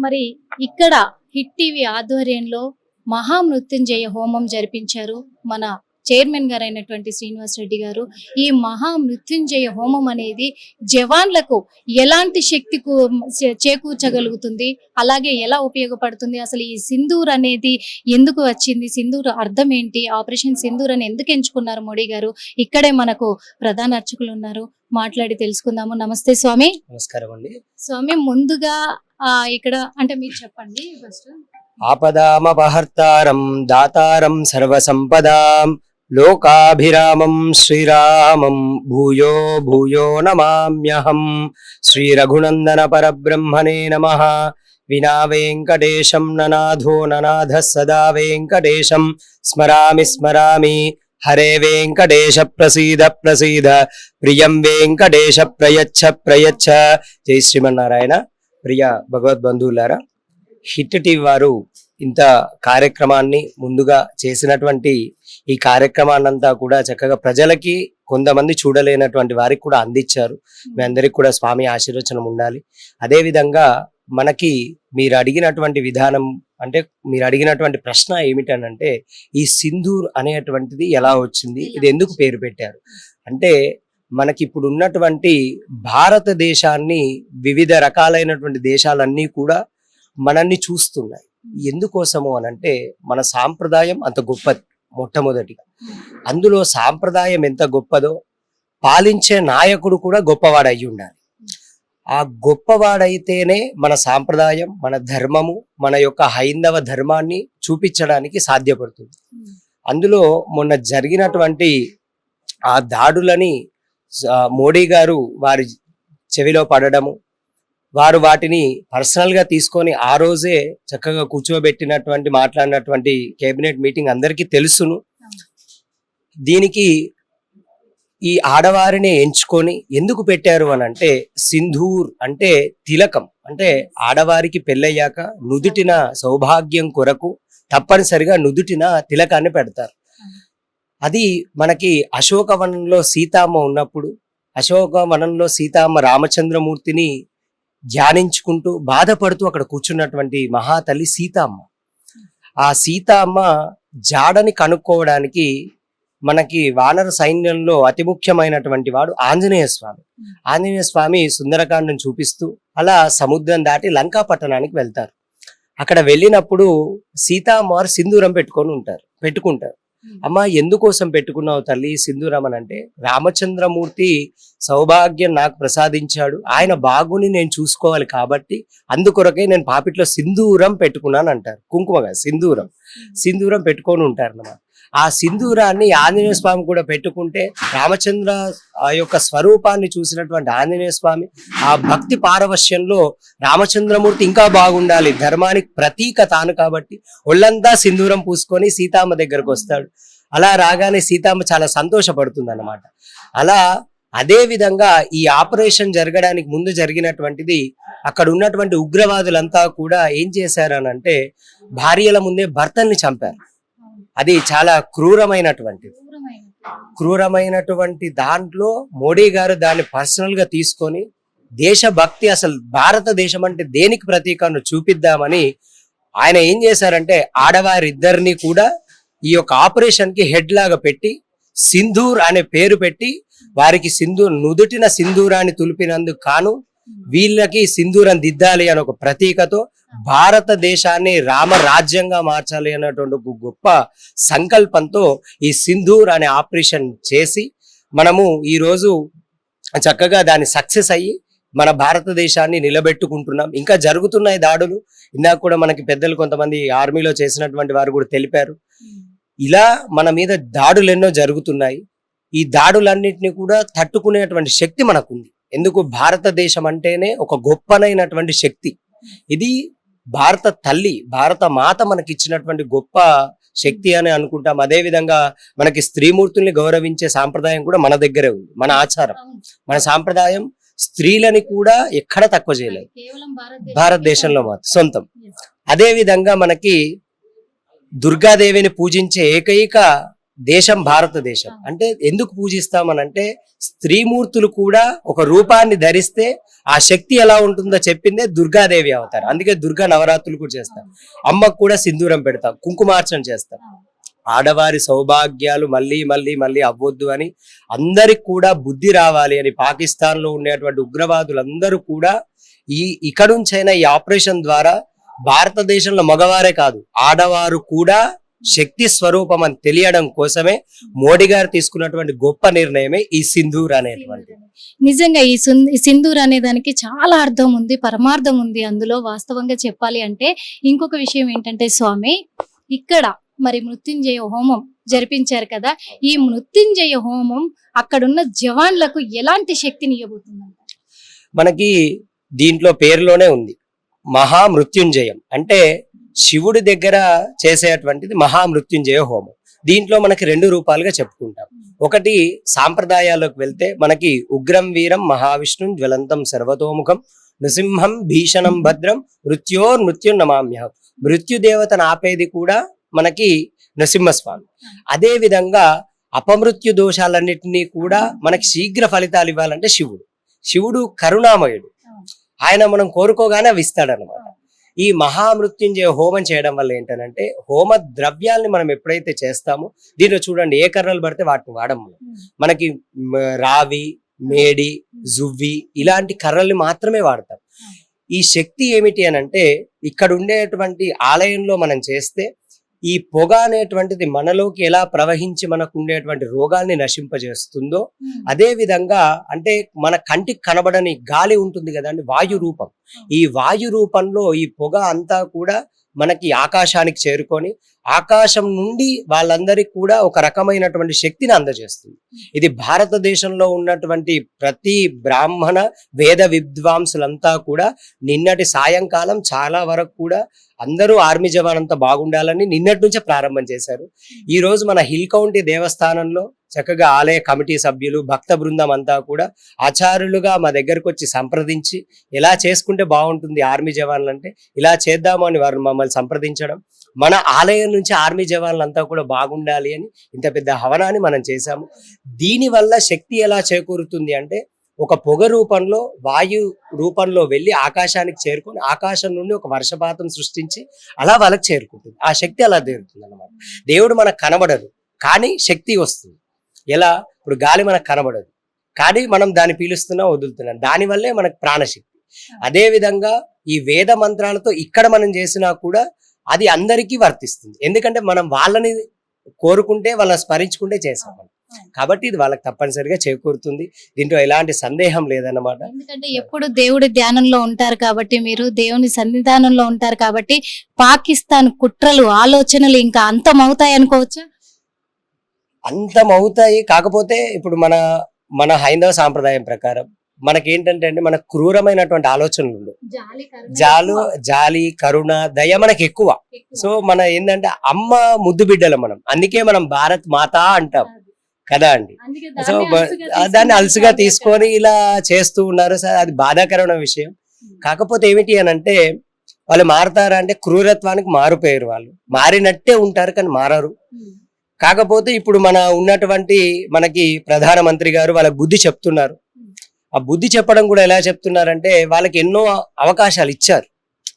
మరి ఇక్కడ hit TV ఆధ్వర్యంలో మహామృత్యుంజయ హోమం జరిపించారు మన చైర్మన్ గారైనటువంటి శ్రీనివాస్ రెడ్డి గారు ఈ మహామృత్యుంజయ హోమం అనేది జవాన్లకు ఎలాంటి శక్తి చేకూర్చగలుగుతుంది? అలాగే ఎలా ఉపయోగపడుతుంది? అసలు ఈ సింధూర్ అనేది ఎందుకు వచ్చింది? సింధూర్ అర్థం ఏంటి? ఆపరేషన్ సింధూర్ అని ఎందుకు ఎంచుకున్నారు మోడీ గారు? ఇక్కడే మనకు ప్రధాన అర్చకులు ఉన్నారు. మాట్లాడి తెలుసుకుందాము. నమస్తే స్వామి. నమస్కారం అండి. స్వామి ముందుగా ఆ ఇక్కడ అంటే మీరు చెప్పండి ఫస్ట్. ఆపదామపహర్తారం దాతారం సర్వసంపదాం. లోకాభిరామం శ్రీరామం భూయో భూయో నమామ్యహం. శ్రీరఘునందన పరబ్రహ్మణే నమ. వినా వెంకటేశం ననాథో ననాథ సదా వెంకటేశం. స్మరామి స్మరామి. హరే వెంకటేశ ప్రసీద ప్రసీద. ప్రియం వెంకటేశ ప్రయచ్చ ప్రయచ్చ. జై శ్రీమన్నారాయణ. ప్రియ భగవద్బంధువులారా హిట్ టీవీ వారు ఇంత కార్యక్రమాన్ని ముందుగా చేసినటువంటి ఈ కార్యక్రమాన్నంతా కూడా చక్కగా ప్రజలకి కొంతమంది చూడలేనటువంటి వారికి కూడా అందించారు. మీ అందరికి కూడా స్వామి ఆశీర్వచనం ఉండాలి. అదే విధంగా మనకి మీరు అడిగినటువంటి విధానం అంటే మీరు అడిగినటువంటి ప్రశ్న ఏమిటనంటే ఈ సింధూర్ అనేటువంటిది ఎలా వచ్చింది? ఇది ఎందుకు పేరు పెట్టారు? అంటే మనకి ఇప్పుడు ఉన్నటువంటి భారతదేశాన్ని వివిధ రకాలైనటువంటి దేశాలన్నీ కూడా మనల్ని చూస్తున్నాయి. ఎందుకోసము అని అంటే మన సాంప్రదాయం అంత గొప్పది మొట్టమొదటిగా. అందులో సాంప్రదాయం ఎంత గొప్పదో పాలించే నాయకుడు కూడా గొప్పవాడు అయి ఉండాలి. ఆ గొప్పవాడైతేనే మన సాంప్రదాయం మన ధర్మము మన యొక్క హైందవ ధర్మాన్ని చూపించడానికి సాధ్యపడుతుంది. అందులో మొన్న జరిగినటువంటి ఆ దాడులని మోడీ గారు వారి చెవిలో పడడము వారు వాటిని పర్సనల్గా తీసుకొని ఆ రోజే చక్కగా కూర్చోబెట్టినటువంటి మాట్లాడినటువంటి కేబినెట్ మీటింగ్ అందరికీ తెలుసును. దీనికి ఈ ఆడవారిని ఎంచుకొని ఎందుకు పెట్టారు అని అంటే సింధూర్ అంటే తిలకం. అంటే ఆడవారికి పెళ్ళయ్యాక నుదుటిన సౌభాగ్యం కొరకు తప్పనిసరిగా నుదుటిన తిలకాన్ని పెడతారు. అది మనకి అశోకవనంలో సీతామ్మ ఉన్నప్పుడు అశోకవనంలో సీతామ్మ రామచంద్రమూర్తిని ధ్యానించుకుంటూ బాధపడుతూ అక్కడ కూర్చున్నటువంటి మహాతల్లి సీతమ్మ. ఆ సీతామ్మ జాడని కనుక్కోవడానికి మనకి వానర సైన్యంలో అతి ముఖ్యమైనటువంటి వాడు ఆంజనేయ స్వామి. ఆంజనేయ స్వామి సుందరకాండం చూపిస్తూ అలా సముద్రం దాటి లంకా పట్టణానికి వెళ్తారు. అక్కడ వెళ్ళినప్పుడు సీతామారు సింధూరం పెట్టుకొని ఉంటారు పెట్టుకుంటారు. అమ్మ ఎందుకోసం పెట్టుకున్నావు తల్లి సింధూరం అని అంటే? రామచంద్రమూర్తి సౌభాగ్యం నాకు ప్రసాదించాడు. ఆయన బాగుని నేను చూసుకోవాలి కాబట్టి అందుకొరకే నేను పాపిట్లో సింధూరం పెట్టుకున్నాను అంటారు కుంకుమగా సింధూరం. సింధూరం పెట్టుకొని ఉంటారు అన్నమాట ఆ సింధూరాన్ని ఆంజనేయ స్వామి కూడా పెట్టుకుంటే రామచంద్ర ఆ యొక్క స్వరూపాన్ని చూసినటువంటి ఆంజనేయ స్వామి ఆ భక్తి పారవశ్యంలో రామచంద్రమూర్తి ఇంకా బాగుండాలి. ధర్మానికి ప్రతీక తాను కాబట్టి ఒళ్ళంతా సింధూరం పూసుకొని సీతామ్మ దగ్గరకు వస్తాడు. అలా రాగానే సీతామ్మ చాలా సంతోషపడుతుంది అనమాట అలా అదే విధంగా ఈ ఆపరేషన్ జరగడానికి ముందు జరిగినటువంటిది అక్కడ ఉన్నటువంటి ఉగ్రవాదులంతా కూడా ఏం చేశారనంటే భార్యల ముందే భర్తల్ని చంపారు. అది చాలా క్రూరమైనటువంటిది. క్రూరమైనటువంటి దాంట్లో మోడీ గారు దాన్ని పర్సనల్గా తీసుకొని దేశభక్తి అసలు భారతదేశం అంటే దేనికి ప్రతీకను చూపిద్దామని ఆయన ఏం చేశారంటే ఆడవారిద్దరిని కూడా ఈ యొక్క ఆపరేషన్కి హెడ్ లాగా పెట్టి సింధూర్ అనే పేరు పెట్టి వారికి సింధూర్ నుదుటిన సింధూరాన్ని తులిపినందుకు కాను వీళ్ళకి సింధూరం దిద్దాలి అనే ఒక ప్రతీకతో భారతదేశాన్ని రామ రాజ్యంగా మార్చాలి అనేటువంటి ఒక గొప్ప సంకల్పంతో ఈ సింధూర్ అనే ఆపరేషన్ చేసి మనము ఈరోజు చక్కగా దాన్ని సక్సెస్ అయ్యి మన భారతదేశాన్ని నిలబెట్టుకుంటున్నాం. ఇంకా జరుగుతున్నాయి దాడులు. ఇందాక కూడా మనకి పెద్దలు కొంతమంది ఆర్మీలో చేసినటువంటి వారు కూడా తెలిపారు. ఇలా మన మీద దాడులు ఎన్నో జరుగుతున్నాయి. ఈ దాడులన్నింటినీ కూడా తట్టుకునేటువంటి శక్తి మనకుంది. ఎందుకు? భారతదేశం అంటేనే ఒక గొప్పనైనటువంటి శక్తి. ఇది భారత తల్లి భారత మాత మనకి ఇచ్చినటువంటి గొప్ప శక్తి అని అనుకుంటాం. అదే విధంగా మనకి స్త్రీమూర్తుల్ని గౌరవించే సాంప్రదాయం కూడా మన దగ్గరే ఉంది. మన ఆచారం. మన సాంప్రదాయం స్త్రీలని కూడా ఎక్కడ తక్కువ చేయలేదు. భారతదేశంలో మాత్రం సొంతం. అదే విధంగా మనకి దుర్గాదేవిని పూజించే ఏకైక దేశం భారతదేశం. అంటే ఎందుకు పూజిస్తామనంటే స్త్రీమూర్తులు కూడా ఒక రూపాన్ని ధరిస్తే ఆ శక్తి ఎలా ఉంటుందో చెప్పిందే దుర్గాదేవి అవతారు. అందుకే దుర్గా నవరాత్రులు కూడా చేస్తాం అమ్మకు కూడా సింధూరం పెడతాం కుంకుమార్చన చేస్తాం ఆడవారి సౌభాగ్యాలు మళ్ళీ మళ్ళీ మళ్ళీ అవ్వొద్దు అని అందరికి కూడా బుద్ధి రావాలి అని పాకిస్తాన్లో ఉండేటువంటి ఉగ్రవాదులందరూ కూడా ఈ ఇక్కడ నుంచైనా ఈ ఆపరేషన్ ద్వారా భారతదేశంలో మగవారే కాదు ఆడవారు కూడా శక్తి స్వరూపం అని తెలియడం కోసమే మోడీ గారు తీసుకున్నటువంటి గొప్ప నిర్ణయమే ఈ సింధూర్ అనేటువంటి నిజంగా ఈ సింధూర్ అనే దానికి చాలా అర్థం ఉంది పరమార్థం ఉంది అందులో వాస్తవంగా చెప్పాలి అంటే ఇంకొక విషయం ఏంటంటే స్వామి ఇక్కడ మరి మృత్యుంజయ హోమం జరిపించారు కదా ఈ మృత్యుంజయ హోమం అక్కడున్న జవాన్లకు ఎలాంటి శక్తిని ఇవ్వబోతుందంట? మనకి దీంట్లో పేరులోనే ఉంది మహామృత్యుంజయం. అంటే శివుడి దగ్గర చేసేటువంటిది మహామృత్యుంజయ హోమం. దీంట్లో మనకి రెండు రూపాలుగా చెప్పుకుంటాం. ఒకటి సాంప్రదాయాల్లోకి వెళ్తే మనకి ఉగ్రం వీరం మహావిష్ణుం జ్వలంతం సర్వతోముఖం నృసింహం భీషణం భద్రం మృత్యోర్ మృత్యు నమామ్యహం. మృత్యుదేవతను ఆపేది కూడా మనకి నృసింహస్వామి. అదే విధంగా అపమృత్యు దోషాలన్నింటినీ కూడా మనకి శీఘ్ర ఫలితాలు ఇవ్వాలంటే శివుడు. శివుడు కరుణామయుడు. ఆయన మనం కోరుకోగానే అవి ఇస్తాడనమాట ఈ మహామృత్యుంజయ హోమం చేయడం వల్ల ఏంటనంటే హోమ ద్రవ్యాల్ని మనం ఎప్పుడైతే చేస్తామో దీంట్లో చూడండి ఏ కర్రలు పడితే వాటిని వాడం మనం మనకి రావి మేడి జువ్వి ఇలాంటి కర్రల్ని మాత్రమే వాడతాం. ఈ శక్తి ఏమిటి అని అంటే ఇక్కడ ఉండేటువంటి ఆలయంలో మనం చేస్తే ఈ పొగ అనేటువంటిది మనలోకి ఎలా ప్రవహించి మనకు ఉండేటువంటి రోగాల్ని నశింపజేస్తుందో అదే విధంగా అంటే మన కంటికి కనబడని గాలి ఉంటుంది కదండి వాయు రూపం ఈ వాయు రూపంలో ఈ పొగ అంతా కూడా మనకి ఆకాశానికి చేరుకొని ఆకాశం నుండి వాళ్ళందరికీ కూడా ఒక రకమైనటువంటి శక్తిని అందజేస్తుంది. ఇది భారతదేశంలో ఉన్నటువంటి ప్రతి బ్రాహ్మణ వేద విద్వాంసులంతా కూడా నిన్నటి సాయంకాలం చాలా వరకు కూడా అందరూ ఆర్మీ జవాన్ అంతా బాగుండాలని నిన్నటి నుంచే ప్రారంభం చేశారు. ఈరోజు మన హిల్ కౌంటీ దేవస్థానంలో చక్కగా ఆలయ కమిటీ సభ్యులు భక్త బృందం అంతా కూడా ఆచార్యులుగా మా దగ్గరకు వచ్చి సంప్రదించి ఇలా చేసుకుంటే బాగుంటుంది ఆర్మీ జవాన్లు అంటే ఇలా చేద్దాము అని వారు మమ్మల్ని సంప్రదించడం మన ఆలయం నుంచి ఆర్మీ జవాన్లంతా కూడా బాగుండాలి అని ఇంత పెద్ద హవనాన్ని మనం చేశాము. దీనివల్ల శక్తి ఎలా చేకూరుతుంది అంటే ఒక పొగ రూపంలో వాయు రూపంలో వెళ్ళి ఆకాశానికి చేరుకొని ఆకాశం నుండి ఒక వర్షపాతం సృష్టించి అలా వాళ్ళకి చేరుకుంటుంది. ఆ శక్తి అలా చేరుతుంది అనమాట దేవుడు మనకు కనబడదు కానీ శక్తి వస్తుంది. ఎలా? ఇప్పుడు గాలి మనకు కనబడదు. కానీ మనం దాన్ని పీలుస్తున్నా వదులుతున్నాం. దానివల్లే మనకు ప్రాణశక్తి. అదే విధంగా ఈ వేద మంత్రాలతో ఇక్కడ మనం చేసినా కూడా అది అందరికీ వర్తిస్తుంది. ఎందుకంటే మనం వాళ్ళని కోరుకుంటే వాళ్ళని స్మరించుకుంటే చేసాం మనం. కాబట్టి ఇది వాళ్ళకి తప్పనిసరిగా చేకూరుతుంది. దీంట్లో ఎలాంటి సందేహం లేదన్నమాట. ఎందుకంటే ఎప్పుడు దేవుడి ధ్యానంలో ఉంటారు కాబట్టి మీరు దేవుని సన్నిధానంలో ఉంటారు కాబట్టి పాకిస్తాన్ కుట్రలు ఆలోచనలు ఇంకా అంతమవుతాయి అనుకోవచ్చా అంతం అవుతాయి కాకపోతే ఇప్పుడు మన మన హైందవ సాంప్రదాయం ప్రకారం మనకేంటంటే అండి మన క్రూరమైనటువంటి ఆలోచనలు ఉండవు. జాలు జాలి కరుణ దయ మనకి ఎక్కువ. సో మన ఏంటంటే అమ్మ ముద్దు బిడ్డలు మనం. అందుకే మనం భారత్ మాత అంటాం. కదా అండి? సో దాన్ని అలసిగా తీసుకొని ఇలా చేస్తూ ఉన్నారు సార్. అది బాధాకరమైన విషయం. కాకపోతే ఏమిటి అని అంటే వాళ్ళు మారుతారా అంటే క్రూరత్వానికి మారుపోయారు వాళ్ళు. మారినట్టే ఉంటారు కానీ మారరు. కాకపోతే ఇప్పుడు మన ఉన్నటువంటి మనకి ప్రధానమంత్రి గారు వాళ్ళకి బుద్ధి చెప్తున్నారు. ఆ బుద్ధి చెప్పడం కూడా ఎలా చెప్తున్నారంటే వాళ్ళకి ఎన్నో అవకాశాలు ఇచ్చారు.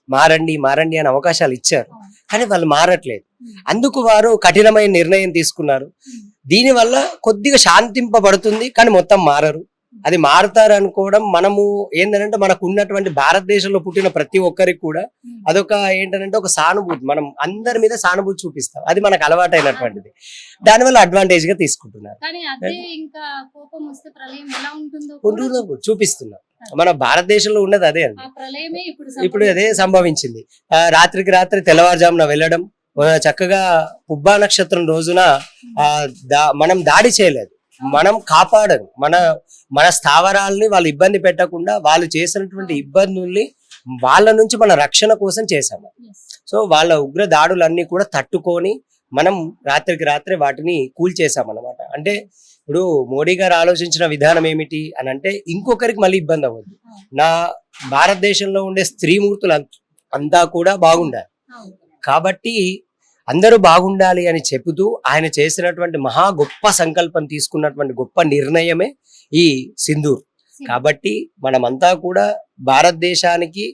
మారండి మారండి అని అవకాశాలు ఇచ్చారు. కానీ వాళ్ళు మారట్లేదు. అందుకు వారు కఠినమైన నిర్ణయం తీసుకున్నారు. దీనివల్ల కొద్దిగా శాంతింపబడుతుంది కానీ మొత్తం మారరు. అది మారుతారు అనుకోవడం మనము ఏంటంటే మనకు ఉన్నటువంటి భారతదేశంలో పుట్టిన ప్రతి ఒక్కరికి కూడా అదొక ఏంటంటే ఒక సానుభూతి. మనం అందరి మీద సానుభూతి చూపిస్తాం. అది మనకు అలవాటైనటువంటిది. దానివల్ల అడ్వాంటేజ్గా తీసుకుంటున్నారు చూపిస్తున్నాం. మన భారతదేశంలో ఉన్నది అదే అండి. ఇప్పుడు అదే సంభవించింది. రాత్రికి రాత్రి తెల్లవారుజామున వెళ్ళడం చక్కగా పుబ్బా నక్షత్రం రోజున ఆ దా మనం దాడి చేయలేదు. మనం కాపాడరు. మన మన స్థావరాల్ని వాళ్ళు ఇబ్బంది పెట్టకుండా వాళ్ళు చేసినటువంటి ఇబ్బందుల్ని వాళ్ళ నుంచి మన రక్షణ కోసం చేశాము. సో వాళ్ళ ఉగ్ర దాడులన్నీ కూడా తట్టుకొని మనం రాత్రికి రాత్రే వాటిని కూల్చేసామన్నమాట అంటే ఇప్పుడు మోడీ గారు ఆలోచించిన విధానం ఏమిటి అని అంటే ఇంకొకరికి మళ్ళీ ఇబ్బంది అవ్వద్దు. నా భారతదేశంలో ఉండే స్త్రీమూర్తులు అంత- అంతా కూడా బాగుండాలి. కాబట్టి అందరూ బాగుండాలి అని చెబుతూ ఆయన చేసినటువంటి మహా గొప్ప సంకల్పం తీసుకున్నటువంటి గొప్ప నిర్ణయమే ఈ సింధూర్. కాబట్టి మనమంతా కూడా భారతదేశానికి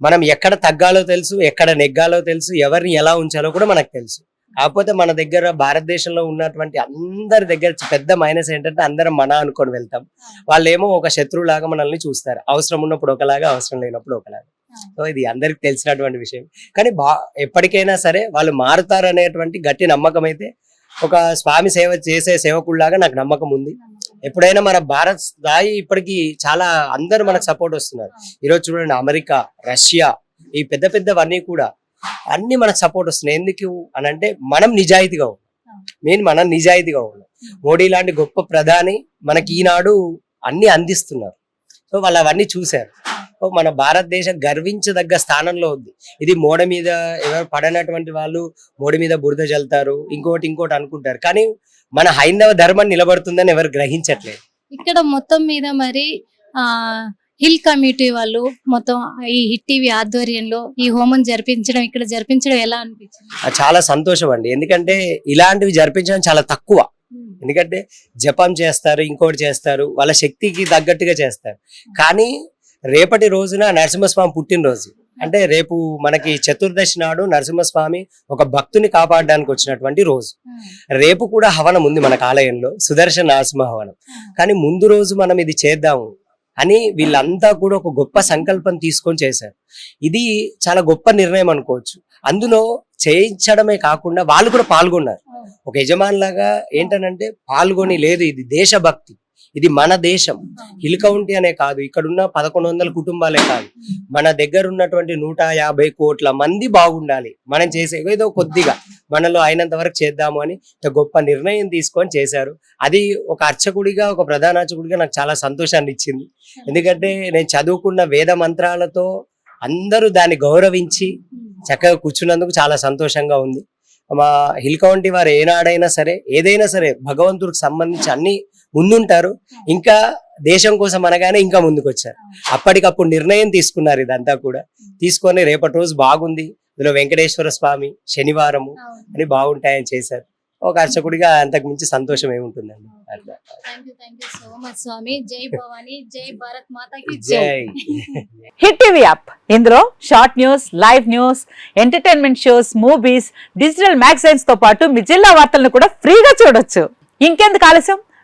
మనం ఎక్కడ తగ్గాలో తెలుసు ఎక్కడ నెగ్గాలో తెలుసు ఎవరిని ఎలా ఉంచాలో కూడా మనకు తెలుసు. కాకపోతే మన దగ్గర భారతదేశంలో ఉన్నటువంటి అందరి దగ్గర పెద్ద మైనస్ ఏంటంటే అందరం మన అనుకొని వెళ్తాం. వాళ్ళేమో ఒక శత్రువులాగా మనల్ని చూస్తారు. అవసరం ఉన్నప్పుడు ఒకలాగా అవసరం లేనప్పుడు ఒకలాగా. సో ఇది అందరికి తెలిసినటువంటి విషయం. కానీ బా ఎప్పటికైనా సరే వాళ్ళు మారుతారు అనేటువంటి గట్టి నమ్మకం అయితే ఒక స్వామి సేవ చేసే సేవకుల్లాగా నాకు నమ్మకం ఉంది. ఎప్పుడైనా మన భారత్ స్థాయి ఇప్పటికి చాలా అందరూ మనకు సపోర్ట్ వస్తున్నారు. ఈరోజు చూడండి అమెరికా రష్యా ఈ పెద్ద పెద్దవన్నీ కూడా అన్ని మనకు సపోర్ట్ వస్తున్నాయి. ఎందుకు అని అంటే మనం నిజాయితీగా ఉన్నాం. మెయిన్ మనం నిజాయితీగా ఉన్నాం. మోడీ లాంటి గొప్ప ప్రధాని మనకి ఈనాడు అన్ని అందిస్తున్నారు. సో వాళ్ళు అవన్నీ చూశారు. మన భారతదేశం గర్వించదగ్గ స్థానంలో ఉంది. ఇది మోడ మీద ఎవరు పడనటువంటి వాళ్ళు మోడి మీద బురద జల్లుతారు ఇంకోటి ఇంకోటి అనుకుంటారు. కానీ మన హైందవ ధర్మం నిలబడుతుందని ఎవరు గ్రహించట్లేదు. ఇక్కడ మొత్తం మీద మరి ఆ హిల్ కమ్యూనిటీ వాళ్ళు మొత్తం ఈ హిట్ టీవీ ఆధ్వర్యంలో ఈ హోమం జరిపించడం ఇక్కడ జరిపించడం ఎలా అనిపించింది? చాలా సంతోషం అండి ఎందుకంటే ఇలాంటివి జరిపించడం చాలా తక్కువ. ఎందుకంటే జపం చేస్తారు ఇంకోటి చేస్తారు వాళ్ళ శక్తికి తగ్గట్టుగా చేస్తారు. కానీ రేపటి రోజున నరసింహస్వామి పుట్టినరోజు. అంటే రేపు మనకి చతుర్దశి నాడు నరసింహస్వామి ఒక భక్తుని కాపాడడానికి వచ్చినటువంటి రోజు. రేపు కూడా హవనం ఉంది మనకు ఆలయంలో సుదర్శన నరసింహ హవనం. కానీ ముందు రోజు మనం ఇది చేద్దాము అని వీళ్ళంతా కూడా ఒక గొప్ప సంకల్పం తీసుకొని చేశారు. ఇది చాలా గొప్ప నిర్ణయం అనుకోవచ్చు. అందులో చేయించడమే కాకుండా వాళ్ళు కూడా పాల్గొన్నారు. ఒక యజమానిలాగా ఏంటనంటే పాల్గొని లేదు ఇది దేశభక్తి. ఇది మన దేశం. హిల్ కౌంటీ అనే కాదు. ఇక్కడ ఉన్న పదకొండు వందల కుటుంబాలే కాదు. మన దగ్గర ఉన్నటువంటి నూట యాభై కోట్ల మంది బాగుండాలి. మనం చేసే ఏదో కొద్దిగా మనలో అయినంత వరకు చేద్దాము అని గొప్ప నిర్ణయం తీసుకొని చేశారు. అది ఒక అర్చకుడిగా ఒక ప్రధాన అర్చకుడిగా నాకు చాలా సంతోషాన్ని ఇచ్చింది. ఎందుకంటే నేను చదువుకున్న వేద మంత్రాలతో అందరూ దాన్ని గౌరవించి చక్కగా కూర్చున్నందుకు చాలా సంతోషంగా ఉంది. మా హిల్ కౌంటీ వారు ఏనాడైనా సరే ఏదైనా సరే భగవంతుడికి సంబంధించి అన్ని ముందుంటారు. ఇంకా దేశం కోసం అనగానే ఇంకా ముందుకు వచ్చారు అప్పటికప్పుడు నిర్ణయం తీసుకున్నారు ఇదంతా కూడా. తీసుకొని రేపటి రోజు బాగుంది. ఇందులో వెంకటేశ్వర స్వామి శనివారము అని బాగుంటాయని చేశారు. ఒక అర్చకుడిగా అంతకు మించి సంతోషం ఏముంటుందండి. అట్లా. Thank you thank you so much స్వామి. జై భవాని జై భారత్ మాతాకి జై. Hit TV app. ఇందులో short news live news entertainment shows movies digital మ్యాగజైన్స్తో పాటు మీ జిల్లా వార్తలను కూడా ఫ్రీగా చూడొచ్చు. ఇంకెందుకు ఆలస్యం?